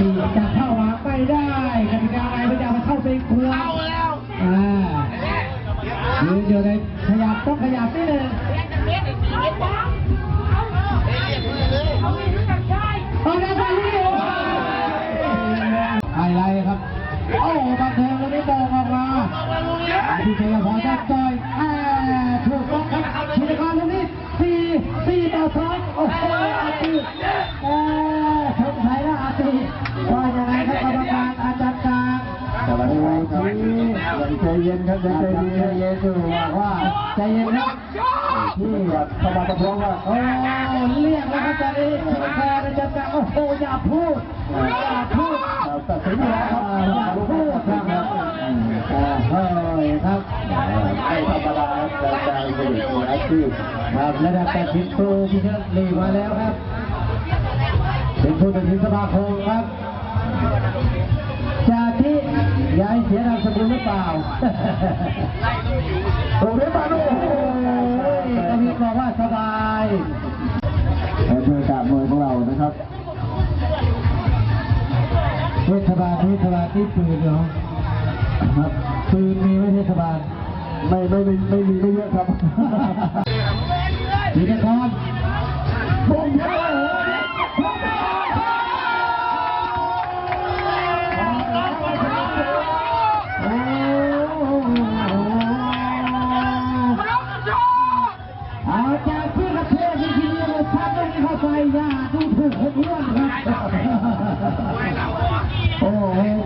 ตีจะเข้ามาไม่ได้กติกาอะไรไม่ได้มาเข้าเป็นครัวเอาแล้วอ่ายืนอยู่ในขยับต้องขยับนิดนึง เย็นครับใจเย็นใจเย็นอยู่บอกว่าใจเย็นครับที่เข้ามาประท้วงว่าโอ้เรียกแล้วครับตอนนี้ชินกรอาจารย์กลางโอ้โหอย่าพูดอย่าพูดตัดสินแล้วครับอย่าพูดครับเฮ้ยครับไม่ธรรมดาครับการเป็นมือาชีพครับระดับแต่พิษตูพิเชษลีกมาแล้วครับเป็นผู้ตัดสินสมาคมครับจากที่ย้ายเสียนามสกุลหรือเปล่า โอ้ยมาดูโอ้ยกวินบอกว่าสบายบรรยากาศมวยของเรานะครับเทศบาลเทศบาลที่ปืนเหรอครับปืนมีไหมเทศบาลไม่ไม่ไม่ไม่มีไม่เยอะครับศินคร โอ้โห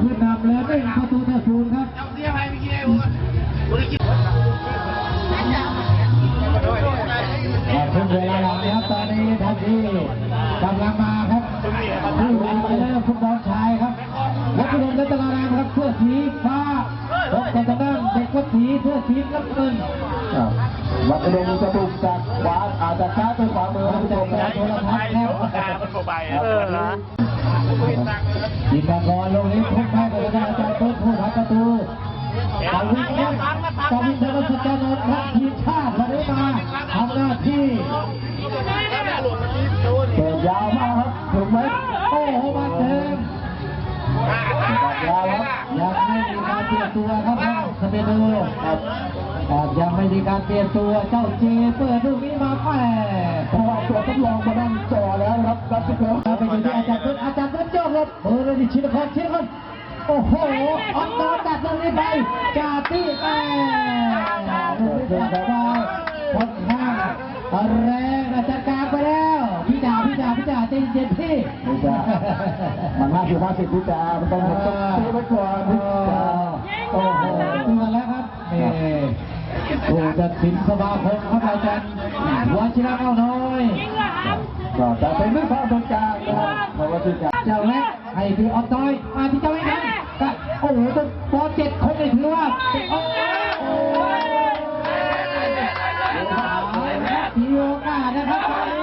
ขึ้นนำแล้วเป็นประตูต่อศูนย์ครับเสียไปเมื่อกี้ไอ้อ้วนบริกิจขอบคุณเวลาหลังนะครับตอนนี้ทันทีกำลังมาครับผู้หญิงไปเริ่มฟุตบอลชายครับวัชรนรัตนารามครับเสื้อสีฟ้าพบกันทางด้านเด็กวัดสีเสื้อสีน้ำเงินครับวัดอุดมจะถูก ยิงกากรลงนี้พุ่งเข้าไปแล้วอาจารย์ต้นผู้พักประตูกาวินครับกาวินธนสุจนนท์ครับทีมชาติวันนี้มาทำหน้าที่เปิดยาวมากครับถึงไหมโอ้โหมาเต็มยาวครับยังไม่มีการเปลี่ยนตัวครับทาสเปนเดอร์ครับยังไม่มีการเปลี่ยนตัวเจ้าเจเปิดลูกนี้มาแปะเพราะว่าตัวทดลองมานั่งจอแล้วครับรับทุกคนไปอยู่ที่อาจารย์ต้น ครับเบอร์เลยชินครชินครโอ้โหออกตัวจัดตรงนี้ไปจาตี้แม่ลูกนี้จัดไปค่อนข้างแรงอาจารย์กลางไปแล้วพี่จ่าพี่จ่าพี่จ่าใจเย็นพี่นี่จะมันห้าสิบห้าสิบพิจามันต้องมันต้องตีไว้ก่อนพิจาโอ้โหตัวแล้วครับนี่ผู้ตัดสินสมาคมครับอาจารย์วชิระเอาน้อยก็จะเป็นเรื่องความต้องการนะครับเพราะว่าที่จะ เจ้าแรกให้ถือออกต้อย มาที่เจ้าแรกนั้นโอ้โหต้องปอเจ็ดคนเลยถือว่าโอ้มีโอกาสนะครับตอนนี้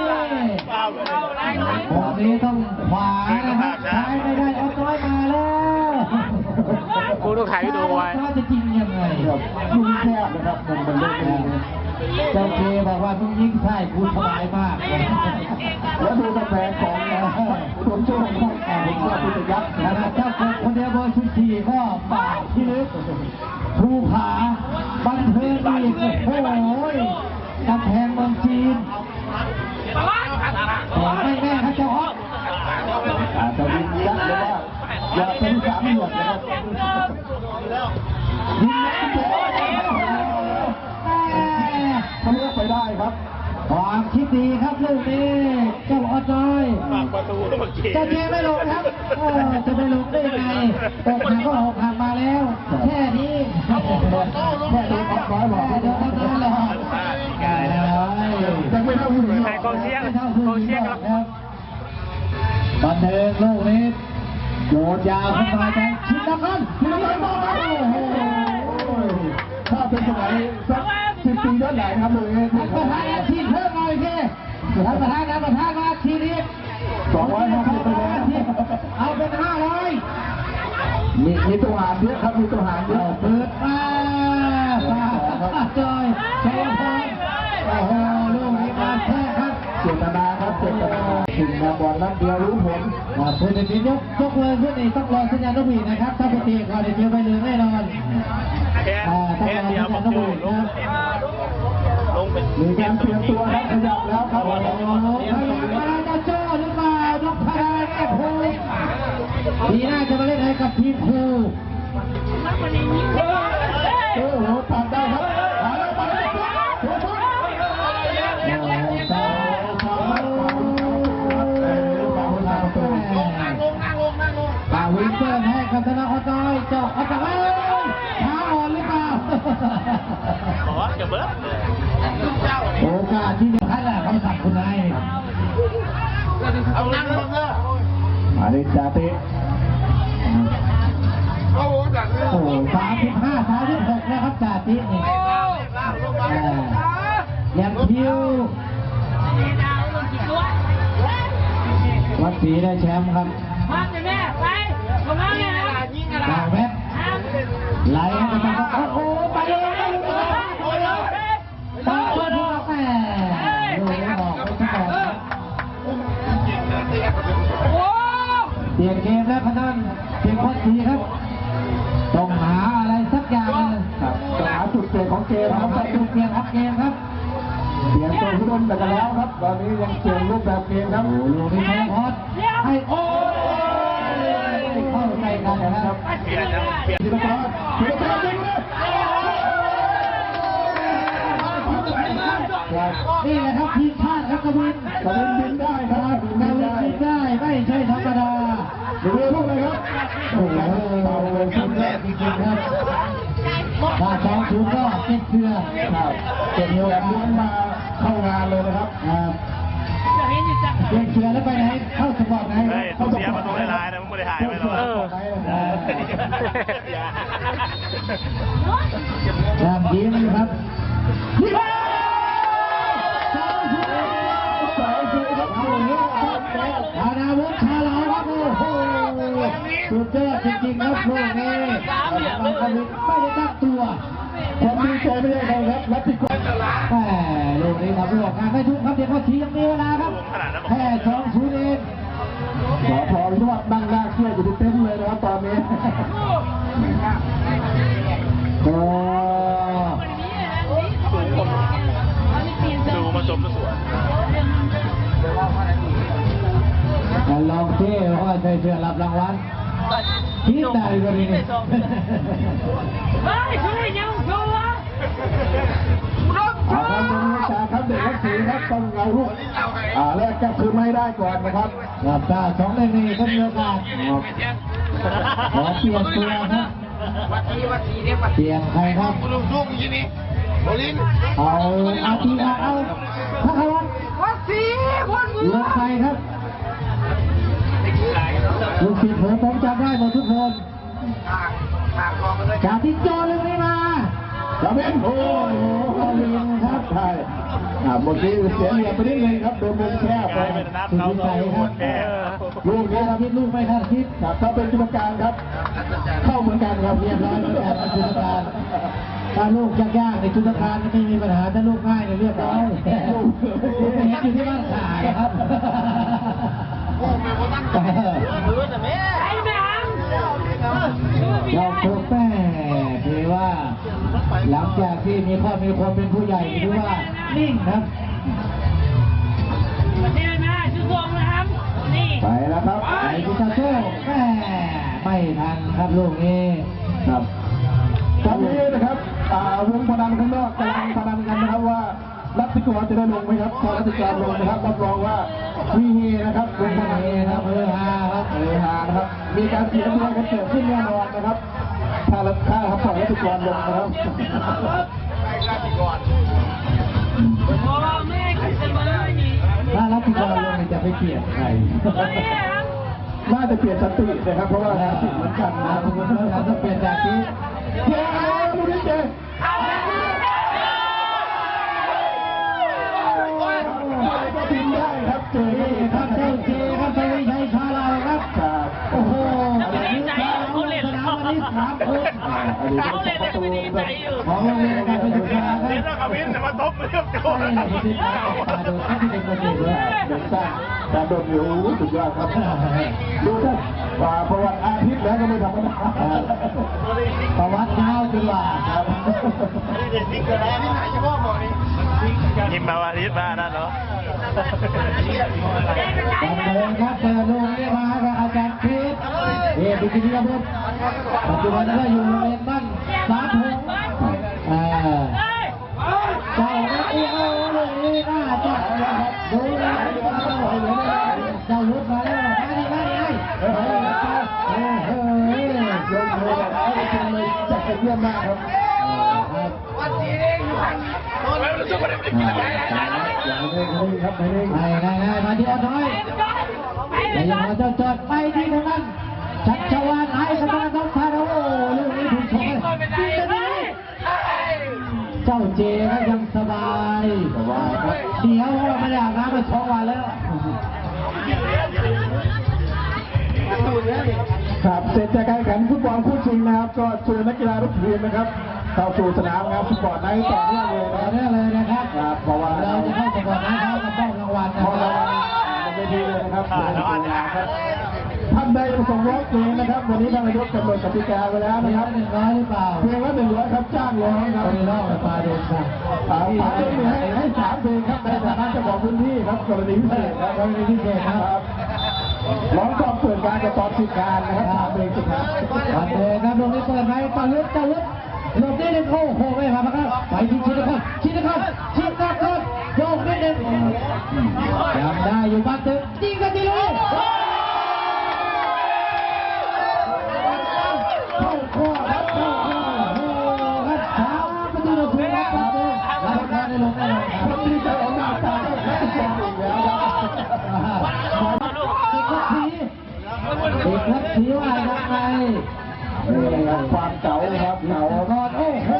ตอนนี้ต้องขวานะครับใช้ไม่ได้ออกต้อยมาแล้วกูต้องถ่ายวิดีโอไว้ว่าจะจริงยังไงแบบยุ่งแคบนะครับมันเป็นเรื่องนี้ เจ้าเคบอกว่าต้องยิงใช่กูสบายมาก แล้วดูกาแฟของผมช่วยผมผมช่วยพิจยักษ์นะครับบถ้าคนคนเดียวเบอร์สิบสี่ก็ป่าที่ลึกภูผาบันเทิงอีกโอ้โหกำแพงเมืองจีนแต่ไม่แน่ครับเจ้าฮอกอาจจะยิงยักษ์หรือว่าอย่าเป็นสามหยมนะครับยิงนักเตะเขาเลือกไปได้ครับความคิดดีครับลูกนี้เจ้าออจอยประตูเมื่อกี้เจ้าเจไม่ลงครับเออจะไม่ลงได้ยังไงตกหางก็ออกห่างมาแล้ว แค่นี้แค่ดูออกน้อยหรอกแค่ดูออกน้อยหรอกง่ายเลยยังไม่เท่าผู้หญิงกองเชียร์ไม่เท่ากองเชียร์คครัรับบบันเทิงลูกนี้โยนยาวขึ้นมาแทงชิดนะครับชิดนะครับ ย้อนหลังครับเลยท่านประธานอาชีพเพิ่มหน่อยสิท่านประธานนะประธานมาอาชีพนี้สองร้อยห้าสิบไปเลยเอาเป็นห้าร้อยมีมีตัวหารเยอะครับมีตัวหารเยอะเปิดมาป้าจอยชัยพรโอ้โหลูกนี้มาแท้ครับเจตนาครับเจตนาจริงนะบอลนัดเดียวรู้ผลอ่าผู้ตัดสินยกยกเลยขึ้นนี่ต้องรอสัญญาณนกหวีดนะครับ ถ้าปกติก็ได้เจอใบเหลืองแน่นอนแค่อ่าต้องแค่รอเดียวสัญผญามณนกอหยู่วีดลงนะ ลงเป็นมีการเตรียมตัวครับขยับแล้วครับโอ้โหมาจะเจอหรือเปล่านกพาราแก้วโพปีน่าจะมาเล่นให้กับทีมครูโอ้โหตัด มาดิจาติโอ้โหจัดเลยโอ้สามสิบห้าสามสิบหกนะครับจ่าตินี่เออยังคิววัดศรีได้แชมป์ครับ เปลี่ยนเกมแล้วพนันเปลี่ยนวัดศรีครับ ต้องหาอะไรสักอย่างหนึงครับหาจุดเปลี่ยนของเกมต้คอรังบไปดูเปลี่ยนครับเกมครับ เปลี่ยนตัวผู้เล่นไปกันแล้วครับ ตอนนี้ยังเปลี่ยนรูปแบบเกมครับโอ้ลูกนี้ชัยพรให้โอ้ยเข้าใจกันนะครับเปลี่ยนนะเปลี่ยนธีรกรธีรกรยิงเลยนี่แหละครับทีมชาติครับกวินกระเด็นบินได้ครับบินกวินได้ยิงได้ไม่ใช่ธรรมดา ดูลูกเลยครับโอ้โหโอ้โหเป่าเลยสุสุดดยยออดดจริงๆครับถ้าสองศูนย์ก็เจ็ดเชือครับเก็บแบบล้วมาเข้างานเลยนะครับครับเห็นเจ็ดเชือแล้วไปไหนเข้าสปอร์ตไหนเฮ้ยต้องเสียประตูลายนะมึงไม่ได้ถ่ายไว้หรอกเออย่าย่างยิ้มครับยี่ห้อส คือาณาวุฒิชาลาครับโอ้โหสุดยอดจริงๆครับพวกนี้บางคนไม่ได้ตั้งตัวความดีใจไม่ได้ใครครับรับผิดชอบแหมลูกนี้ทำให้ออกงานไม่ทุกครับเดี๋ยวเขาทียังมีเวลาครับแค่สองศูนย์เองสอพอวิวัฒน์นั่งหน้าเครียดอยู่เต็นท์เลยนะครับตอนนี้ ลองเท่ว่าใส่เสื้อรับรางวัลที่ใดก็ดีนี่เฮ้ยช่วยยังช่วยเอาครับเป็นวิชาครับเด็กวัดศรีครับต้องเอาลูกอ่าแรกก็คือไม่ได้ก่อนนะครับครับถ้าสองในนี้ก็มีโอกาสขอเปลี่ยนตัวครับวัดทีวัดทีเรียกวัดเปลี่ยนใครครับลูกลูกยี่นี่โอลินเอาอาทีอาเอาพระควัตวัดสีคนมือลงไปครับ ลูกศิษย์ผมผมจำได้หมดทุกคนทางทางกองเลยจากที่โจเลยไม่มาครับเป็นโอ้โหเอาเรียนครับใช่อ่าเมื่อกี้เสียเหลี่ยมไปนิดนึงครับโดนมุมแคบกไปลายเป็นนับเขาสองคนแค่ลูกนี้นี่คครัรับบคิดลูกไม่คาดคิดครับถ้าเป็นกรรมการครับ เข้าเหมือนกันครับเรียบร้อยเหมือนกันนะจุดการถ้าลูกยากๆในจุดการไม่มีปัญหาถ้าลูกง่ายเนี่ยเรียบร้อยลูกเห็นอยู่ที่บ้านขายครับ ไอ้แม่งยอมทุกแม่ถือว่า หลังจากที่มีข้อมีความเป็นผู้ใหญ่ถือว่านิ่งครับประเทศแม่ชุดทรงนะครับ นี่ไปแล้วครับไอ้พิซาโต้แม่ไม่ทันครับลูกนี้ครับตอนนี้นะครับอ่าวงพนันข้างนอกกำลังพนันกันนะครับว่ารัติกรจะได้ลงไหมครับพอรัติกรลงนะครับรับรองว่า มีเฮนะครับวงพนันะครับเฮฮาครับเฮฮานะครับ มีการเสียตัวกันเกิดขึ้นแน่นอนนะครับ ถ้าถ้าครับปล่อยรัติกรลงนะครับพ่อแม่กันเสมอนถ้ารับพิกรลงจะไปเกลียดใครน่าจะเปลี่ยนสตินะครับ เพราะว่าสติเหมือนกันนะคุณผู้ชมเราต้องเปลี่ยนจากที่เจ๊ดูดิเจ๊ ขาเล่ไม่ดีใจอยู่ของโรงเรียนการศึกษาขับแล้วกับวินแต่มาตบเรื่องโจไม่ได้ติดตามาดูที่เป็นเกษตรด้วยเด็กสร้าแต่โดนอยู่สุดยอดครับดูได้ว่าประวัติอาทิตย์แล้วก็ไม่ธรรมดาประวัติยาวดีกว่าครับยิ้มมาวันนี้มานะเนาะบันเทิงครับเปิดโรงเรียนมากับอาจารย์คริสเอกบิกินีบุตรปัจจุบันก็อยู่โรงเรียนบ้านสาธุอ่าเจ้านักเรียนโอ้โหนี่น่าจะดูนะเจ้าลุกมาแล้วมาดิมาดิไอ้เฮ้ยเฮ้ยเฮ้ย ยกมือแบบให้ชม เลยจัดเป็นเยี่ยมมากครับวันสีเองอยู่หันโดนแล้วรู้สึกว่าได้กินอะไรอย่าให้ได้ครับไม่ได้ไงไงไงมาที่อน้อยแต่ยังมาเจ้าจอดไป สร็จจากการแข่งขันฟุตบอลคู่ชิงนะครับก็เชิญนักกีฬาทุกทีมนะครับเข้าสู่สนามงานฟุตบอลในต่อเนื่องเลยต่นะอครับเนื่องเลยนะครับครับเพราะว่าเราจะเข้าประกวดนะครับกับป้องรางวัลนะเพราะคเรารับจะไปดีเลยนะครับท่านใดประสงค์ร้องเพลงนะครับ วันนี้ท่านนายกกำหนดกติกาไว้แล้วมีนะคร้รัอบยหนึ่งร้อยหรือเปล่าเพลงละหนึ่งร้อยครับจ้างร้องครับเอาไปเล่าไปปลาโดนสั่งสามเพลงให้ให้สามเพลงครับในฐานะเจ้าของพื้นที่ครับกรณีพิเศษครับ กรณีพิเศษครับค รับร้องตอนเปิดการกับตอนปิดการนะครับสามเพลงสุดท้ายวันเดครับลงนี้เปิดไหมตะลึกตะลึกหลบนิดนึงโอ้โหไม่มาครับไปที่ชินครชินครชินครโยกนิดนึงจำได้อยู่บ้านตึกยิงกันทีเลย ครับเด็กวัดศรีเด็กวัดศรีว่ายังไงนี่ครับความเก่าครับเก่าก่อนโอ้โห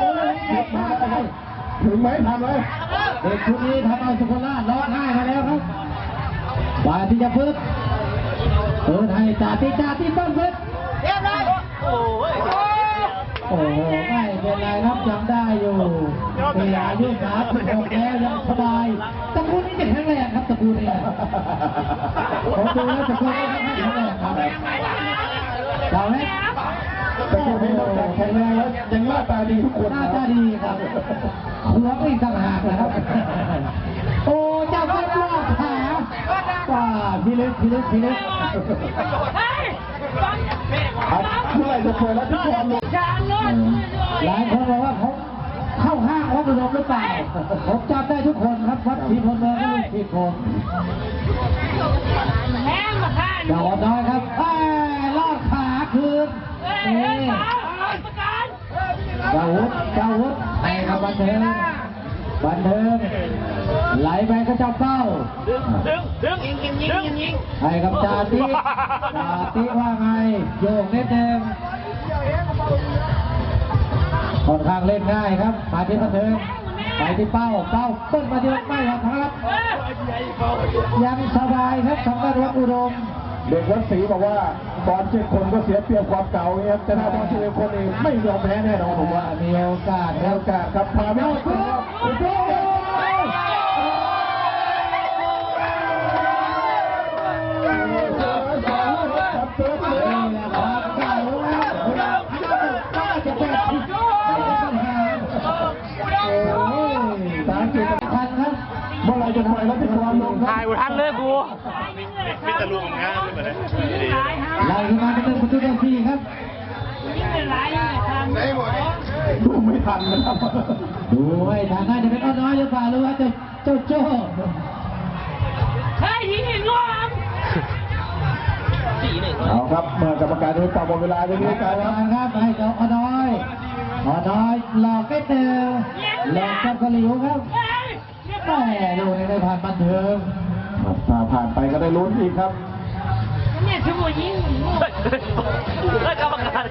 เก็บมาแล้วครับถึงไหมทันไหมเด็กชุดนี้ทำเอาสุโขทัยร้องไห้มาแล้วครับบาที่จะพึ่งเปิดให้จ่าที่จ่าที่ต้นพึ่งเรียบร้อยโอ้ยโอ้โหไม่เป็นไรครับยังได้อยู่เวลาอายุสามสิบหกแล้วยังสบายตระกูลนี้จะแข็งแรงครับตระกูลนี้ผมดูแล้วตระกูลนี้ค่อนข้างแข็งแรงครับ เราเล็กแต่คนนี้นอกจากแข็งแรงแล้วยังหน้าตาดีทุกคนหน้าตาดีครับหัวก็อีกต่างหากนะครับ โอ้เจ้าก็รอดขาว่าพี่เล็กพี่เล็กพี่เล็กครับเมื่อไหร่จะเปิดแล้วทุกคนลงหลายคนบอกว่าผมเข้าห้างวัดอุดมหรือเปล่าผมจำได้ทุกคนครับวัดศรีพลเมืองก็ลูกศิษย์ผ มเจ้าน้อยครับแอ้ลอดขาคืนนี่เจ้าวุฒิเจ้าวุฒิให้ครับบันเทิงบันเทิงไหลไปก็เจ้าเป้าดึงดึงยิงยิงยิงยิงให้กับจาติจาติว่าไงโยกนิดนึงค่อนข้างเล่นง่ายครับมาที่บันเทิง ไปที่เป้าเป้าต้นมาที่ไม่หรอกครับยังสบายครับสำหรับวัดอุดมเด็กวัดศรีบอกว่าบอลเจ็ดคนก็เสียเปรียบความเก่าเงี้ยแต่ถ้าบอลเจ็ดคนเองไม่ยอมแพ้แน่นอนผมว่ามีโอกาสแล้แล้ววกาสครับพาไม่ ถ่ายกูทันเลยกูมีตะลุงงานเลยไล่ขึ้นมาเป็นประตูต่อสี่ครับไหนหมดดูไม่ทันนะครับดูไว้ทางน่าจะเป็นอ้อน้อยหรือเปล่าหรือว่าเจ้าเจ้าโจ้เอาครับเมื่อกรรมการได้ตอบหมดเวลาจะมีการครับครับให้เจ้าอ้อน้อยอ้อน้อยหลอกไม่เตือหลอกเจ้ากระหลิวครับ แม่ดูในได้ผ่านบันเทิงถ้าผ่านไปก็ได้ลุ้นอีกครับเฮ้ยกรรมการ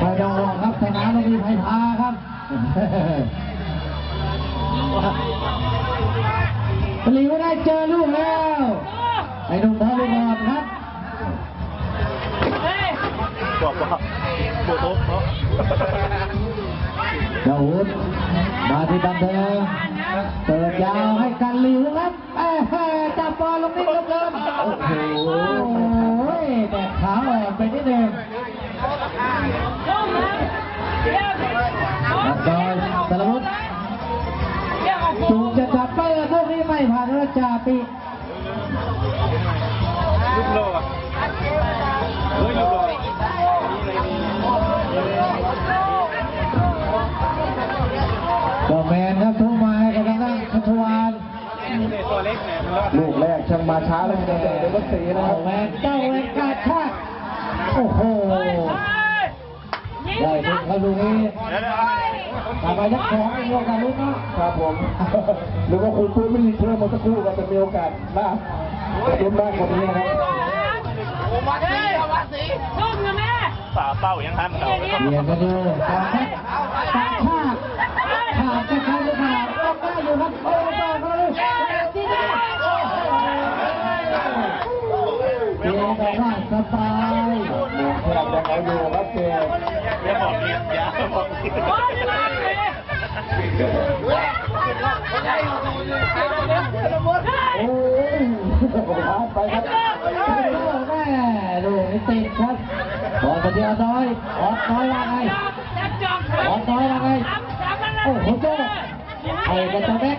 ไม่ต้องห่วงครับสนามเรามีไผ่พาครับกระหลิวได้เจอลูกแล้วไอ้หนุ่มทอลูกอ่อนครับบอกว่าโบโต๊ะเนาะเจ้าวุฒิมาที่บันเทิงเปิด ยาวให้กันหลิวครับแม่จับบอลลงนิดเหลือเกินโอ้โหแต่ขาอ่อนไปนิดหนึง Go, man. Yeah, นักบอยสารวุฒิจูงจะจับไปพวกนี้ไม่ผ่านแล้วจ่าปี ล็กเนี่ยมันรอดลูกแรกช่างมาช้าเลยนะเดวัสีนะคเจ้ารับแมนเจ้าแมนกาชาติโอ้โหได้ถึงเขาลูกนี้เดี๋ยวเดี๋ยวกลับมายักของในโอกาสลุ้นเนาะครับผมหรือว่าคุณปื้มไม่มีเพิ่มมาสักครู่ก็จะมีโอกาสน่าลุ้นมากกว่านี้นะครับโอ้มาสีเอามาสี Come, man. ฝ่าเป้ายังทันเขาเรียนกันดูตามแท็กตามชาติขาดจะใครหรือเปล่าต้องได้อยู่ครับโอ้ต่อเขาเลยที่นี่เจ๊บอกว่า สบายหนึ่งพลังยังเอาอยู่ครับเจอย่าบอกเมียอย่าบอกเมียโอ้ยพลาดไปครับแม่ดูนี่ติดครับบอลมาที่ออน้อยออน้อยว่าไงออน้อยว่าไงโอ้โหโจ้ไอ้กระจกแม็ก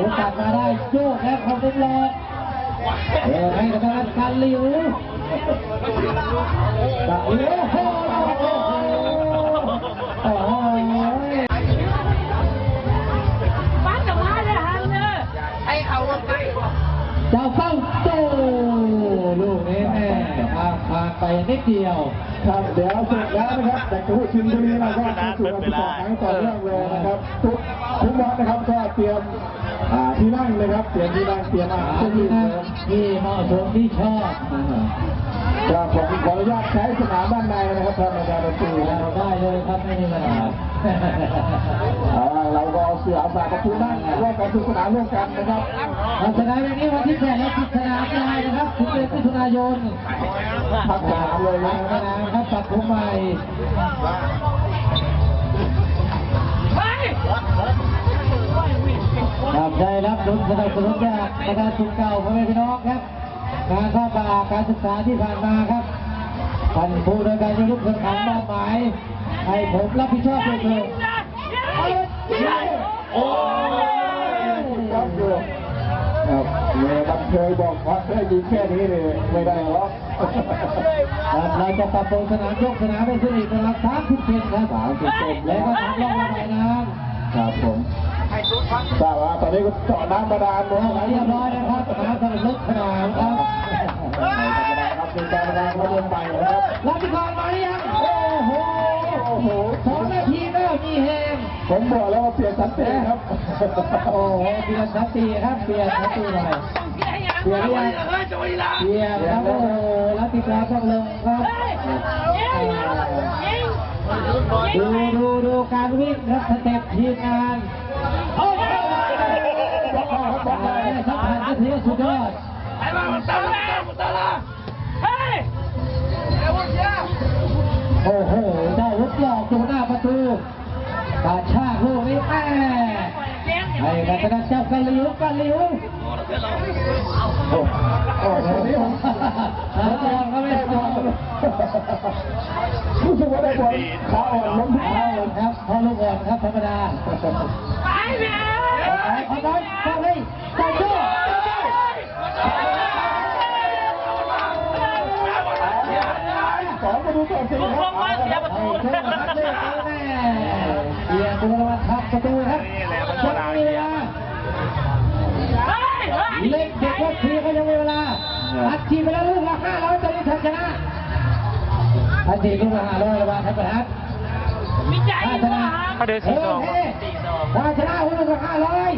โอ้โหเจ้าแมนหลอกลูกนี้มามาที่ออน้อยออน้อยเยี่ยมมากเปิดแบชัชวานชัชวานออน้อยเข้าไปสเปนเจ้าเจยใช้ฮอกแม่เจ้าตัดมาได้โยกแล้วเขาเป็นหลอเออให้กับทางการหลิวตะหลิวโอ้โหโอ้โหให้เขาไปเจ้าเป้าโตลูกนี้แม่ทางผ่าไปนิดเดียวครับเดี๋ยวสร็จแล้วนะครับแต่ทุกทีมทีนี้เราก็สู่วันที่สองครั้งต่อเนื่องเลยนะครับทุกทุกวัดนะครับก็เตรียม อ่าที่นั่งเลยครับเตรียมที่นั่งเตรียมอาหารหาที่ที่นี่นั่งนะครับที่เหมาะสมที่ชอบครับผมขออนุญาตใช้สนามด้านในนะครับทางอาจารย์ดนตรีนะคเรารับได้เลยครับไม่มีปัญหาเอาล่ะเราก็เอาเสือเอาสากประตูนั่งร่วมกันทุกสนามร่วมกันนะครับเราจะได้วันนี้วันที่แปดและสิบสนามได้นะครับถึงเดือนมิถุนายนพักสนามเลยนะสนามครับปรับปรุงใหม่ ครับได้รับทุนสนับสนุนจากประธานสุขเก่าพ่อแม่พี่น้องครับการข้าป่าการศึกษาที่ผ่านมาครับท่านผู้โดยการยุทธสังขันมอบหมายให้ผมรับผิดชอบโดยตรงโอ้ยครับอยู่ครับเมย์บันเคยบอกว่าถ้ายิงแค่นี้เลยไม่ได้หรอกครับเราจะปรับปรุงสนามยกสนามให้ขึ้นอีกประมาณสามสิบเซนครับสามสิบเซนแล้วก็ทำรอบระบายน้ำครับผม ทราบว่าตอนนี้ก็เจาะน้ำบาดาลนะเอาเรียบร้อยนะครับน้ำสำหรับลึกสนามครับครับเป็นการบาดาลเขาเดินไปนะครับรับที่ก่อนมาหรือยังโอ้โหโอ้โหสองนาทีแล้วมีแหงผมบอกแล้วว่าเปลี่ยนสันเตครับโอ้โหเปลี่ยนชัตตีครับเปลี่ยนชัตตีหน่อยเปลี่ยนหรือยังเปลี่ยนครับโอ้โหรับที่ก่อนต้องลงครับดูดูดูการวิ่งครับสเต็ปทีมงานโอ้โห บอกเข้าครับบอกเข้าได้สัมผัสก็ถือว่าสุดยอดไอ้บ้ามันตาละมันตาละ Hey! เดี๋ยวมันเยอะโอ้โหเจ้าวุฒิหลอกอยู่หน้าประตูกาชากลูกนี้แม่ให้กันชนะเจ้ากะลิวกะลิวโอ้โหนี่ผมขาอ่อนก็ไม่พอรู้สึกว่าได้บอลขาอ่อนล้มทุกขาเท้าอ่อนครับ พอลูกอ่อนครับธรรมดา Bye, man! เอาน้อยเข้าให้เจ้าโจ้สองประตูต่อสี่ครับไอ้โจ้ครับเล่นไปแม่เบียร์ตัวละทับประตูครับยังมีเวลา Hey! เล่นเด็กวัดทีก็ยังมีเวลาอัดทีไปแล้วลูกละห้าร้อยตอนนี้ทันชนะทันทีลูกละห้าร้อยระบาดทันประทัด มีใจถ้าอยู่ชนะครับเขาเดินสี่สองโเคถ้าชนะคนละก็ห้าร้อย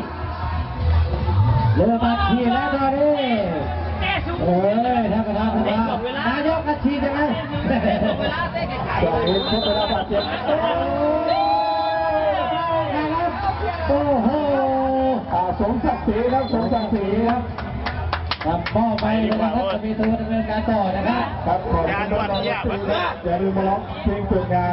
เรือมาทีแล้วตอนนี้แก้สูงโอ้ยท่านประธานสภานายกกัดฉีดใช่ไหมเวลาเต้นไก่จากนี้ทดเวลาบาดเจ็บโอ้โหอ่าสมศักดิ์ศรีครับสมศักดิ์ศรีครับครับพ่อไปนะครับจะมีตัวดำเนินการต่อนะครับครับขอบคุณน้องๆทุกท่านอย่าลืมมาร้องเพลงเปิดงาน